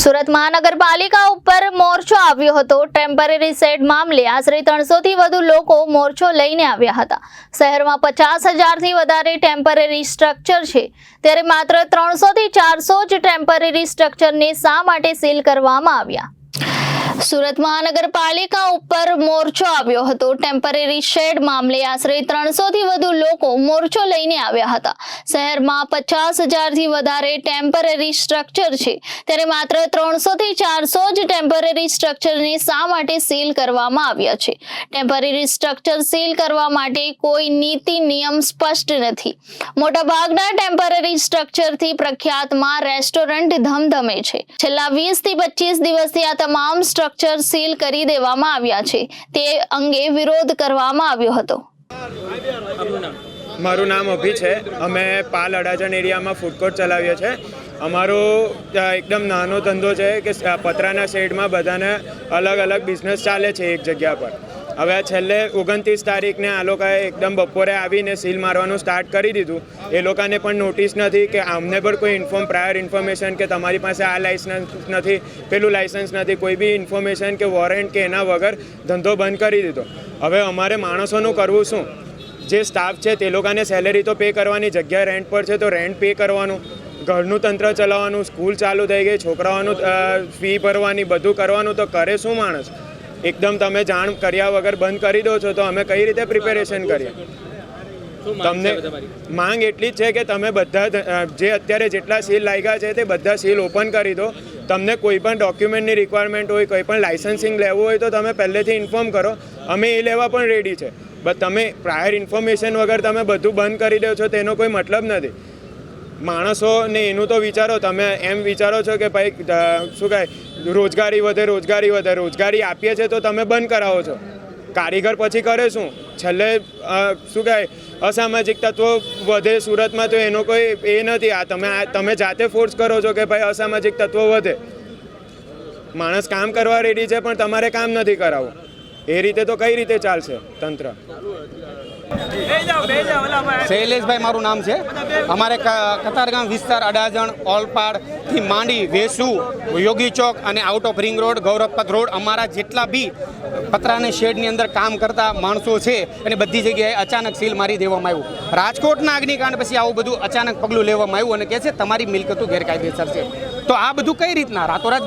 સુરત મહાનગરપાલિકા ઉપર મોરચો આવ્યો હતો. ટેમ્પરરી સેટ મામલે આશરે ત્રણસોથી વધુ લોકો મોરચો લઈને આવ્યા હતા. શહેરમાં પચાસ હજારથી વધારે ટેમ્પરરી સ્ટ્રક્ચર છે. ત્યારે માત્ર ત્રણસોથી ચારસો જ ટેમ્પરરી સ્ટ્રક્ચરને શા માટે સીલ કરવામાં આવ્યા? સુરત મહાનગરપાલિકા ઉપર મોરચો આવ્યો હતો. ટેમ્પરરી શેડ મામલે આશરે ત્રણસો થી વધુ લોકો મોરચો લઈને આવ્યા હતા. શહેરમાં પચાસ હજારથી વધારે ટેમ્પરરી સ્ટ્રક્ચર છે. ત્યારે માત્ર ત્રણસો થી ચારસો જ ટેમ્પરરી સ્ટ્રક્ચરને શા માટે સીલ કરવામાં આવ્યા છે? ટેમ્પરરી સ્ટ્રક્ચર સીલ કરવા માટે કોઈ નીતિ, નિયમ સ્પષ્ટ નથી. મોટાભાગના ટેમ્પરરી સ્ટ્રક્ચરથી પ્રખ્યાતમાં રેસ્ટોરન્ટ ધમધમે છે. છેલ્લા વીસથી પચીસ દિવસથી આ તમામ સ્ટ્રક્ચર સીલ કરી દેવામાં આવ્યા છે. તે અંગે વિરોધ કરવામાં આવ્યો હતો. મારું નામ અભી છે. અમે પાલ અડાજણ એરિયામાં ફૂડ કોર્ટ ચલાવીએ છીએ. અમારો એકદમ નાનો ધંધો છે કે પતરાના શેડમાં બધાને અલગ અલગ બિઝનેસ ચાલે છે એક જગ્યા પર. હવે છેલ્લે ઓગણત્રીસ તારીખને આ લોકોએ એકદમ બપોરે આવીને સીલ મારવાનું સ્ટાર્ટ કરી દીધું. એ લોકોને પણ નોટિસ નથી કે અમને પણ કોઈ ઇન્ફોર્મ પ્રાયર ઇન્ફોર્મેશન કે તમારી પાસે આ લાઇસન્સ નથી, પેલું લાઇસન્સ નથી, કોઈ બી ઇન્ફોર્મેશન કે વોરંટ કે એના વગર ધંધો બંધ કરી દીધો. હવે અમારે માણસોનું કરવું શું? જે સ્ટાફ છે તે લોકોને સેલેરી તો પે કરવાની જગ્યા રેન્ટ પર છે તો રેન્ટ પે કરવાનું. ઘરનું તંત્ર ચલાવવાનું સ્કૂલ ચાલુ થઈ ગઈ, છોકરાઓનું ફી ભરવાની, બધું કરવાનું તો કરે શું માણસ? એકદમ તમે જાણ કર્યા વગર બંધ કરી દો છો તો અમે કઈ રીતે પ્રિપેરેશન કરીએ? તમને માંગ એટલી જ છે કે તમે બધા જે અત્યારે જેટલા સીલ લાગ્યા છે તે બધા સીલ ઓપન કરી દો. તમને કોઈ પણ ડોક્યુમેન્ટની રિક્વાયરમેન્ટ હોય કોઈ પણ લાઇસન્સિંગ લેવું હોય તો તમે પહેલેથી ઇન્ફોર્મ કરો. અમે એ લેવા પણ રેડી છે. બટ તમે પ્રાયર ઇન્ફોર્મેશન વગર તમે બધું બંધ કરી દો છો તેનો કોઈ મતલબ નથી. માણસોને એનું તો વિચારો, તમે એમ વિચારો છો કે ભાઈ શું કહે રોજગારી વધે રોજગારી વધે, રોજગારી આપીએ છીએ તો તમે બંધ કરાવો છો. કારીગર પછી કરે શું? છેલ્લે શું કહે અસામાજિક તત્વો વધે સુરતમાં તો એનો કોઈ એ નથી. આ તમે તમે જાતે ફોર્સ કરો છો કે ભાઈ, અસામાજિક તત્વો વધે. માણસ કામ કરવા રેડી છે, પણ તમારે કામ નથી કરાવવું. એ રીતે તો કઈ રીતે ચાલશે તંત્ર? શૈલેષભાઈ મારું નામ છે. અમારે કતારગામ વિસ્તાર અડાજણ ઓલપાડથી માંડી વેસુ, યોગી ચોક અને out of ring road Gauravpath road અમારા જેટલા બી પતરાને શેડની અંદર કામ કરતા માણસો છે અને બધી જગ્યાએ અચાનક સીલ મારી દેવામાં આવ્યું. રાજકોટના અગ્નિકાંડ પછી આવું બધું અચાનક પગલું લેવામાં આવ્યું અને કહે છે, તમારી મિલકતો ગેરકાયદેસર છે. તો આ બધું કઈ રીતના? રાતોરાત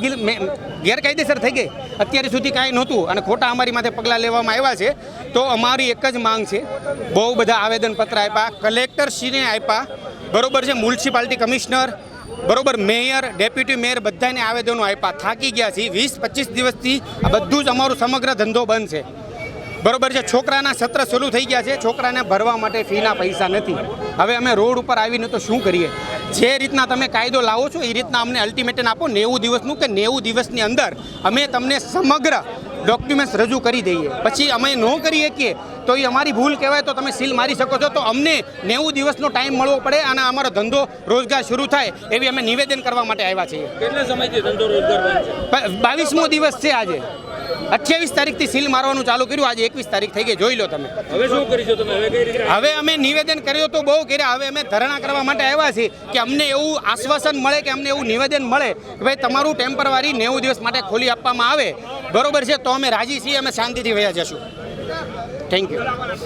ગેરકાયદેસર થઈ ગઈ. અત્યારે સુધી કાંઈ નહોતું અને ખોટા અમારી માથે પગલાં લેવામાં આવ્યા છે, તો અમારી એક જ માંગ છે. બહુ બધા આવેદનપત્ર આપ્યા, કલેક્ટરશ્રીને આપ્યા. બરોબર છે, મ્યુનિસિપાલિટી કમિશનર, બરોબર, મેયર, ડેપ્યુટી મેયર બધાને આવેદનો આપ્યા. થાકી ગયા છે વીસ, પચીસ દિવસથી આ બધું જ અમારું સમગ્ર ધંધો બંધ છે. બરોબર છે, છોકરાના સત્ર શરૂ થઈ ગયા છે. છોકરાને ભરવા માટે ફીના પૈસા નથી. હવે અમે રોડ ઉપર આવીને તો શું કરીએ? જે રીતના તમે કાયદો લાવો છો એ રીતના અમને અલ્ટિમેટમ આપો નેવું દિવસનું કે નેવું દિવસની અંદર અમે તમને સમગ્ર ડોક્યુમેન્ટ્સ રજૂ કરી દઈએ. પછી અમે ન કરી શકીએ તો એ અમારી ભૂલ કહેવાય તો તમે સીલ મારી શકો છો. તો અમને નેવું દિવસનો ટાઈમ મળવો પડે અને અમારો ધંધો રોજગાર શરૂ થાય એવી અમે નિવેદન કરવા માટે આવ્યા છીએ. કેટલા સમયથી ધંધો રોજગાર બાવીસમો દિવસ છે આજે. અઠ્યાવીસ તારીખથી સીલ મારવાનું ચાલુ કર્યું. આજે એકવીસ તારીખ થઈ ગઈ. જોઈ લો તમે. હવે શું કરીશું તમે? હવે કઈ રીતે? હવે અમે નિવેદન કર્યું તો બહુ કર્યા. હવે અમે ધરણા કરવા માટે આવ્યા છીએ કે અમને એવું આશ્વાસન મળે કે અમને એવું નિવેદન મળે કે ભાઈ તમારું ટેમ્પરવારી નેવું દિવસ માટે ખોલી આપવામાં આવે. બરોબર છે? તો અમે રાજી છીએ અમે શાંતિથી વયા જશું. Thank you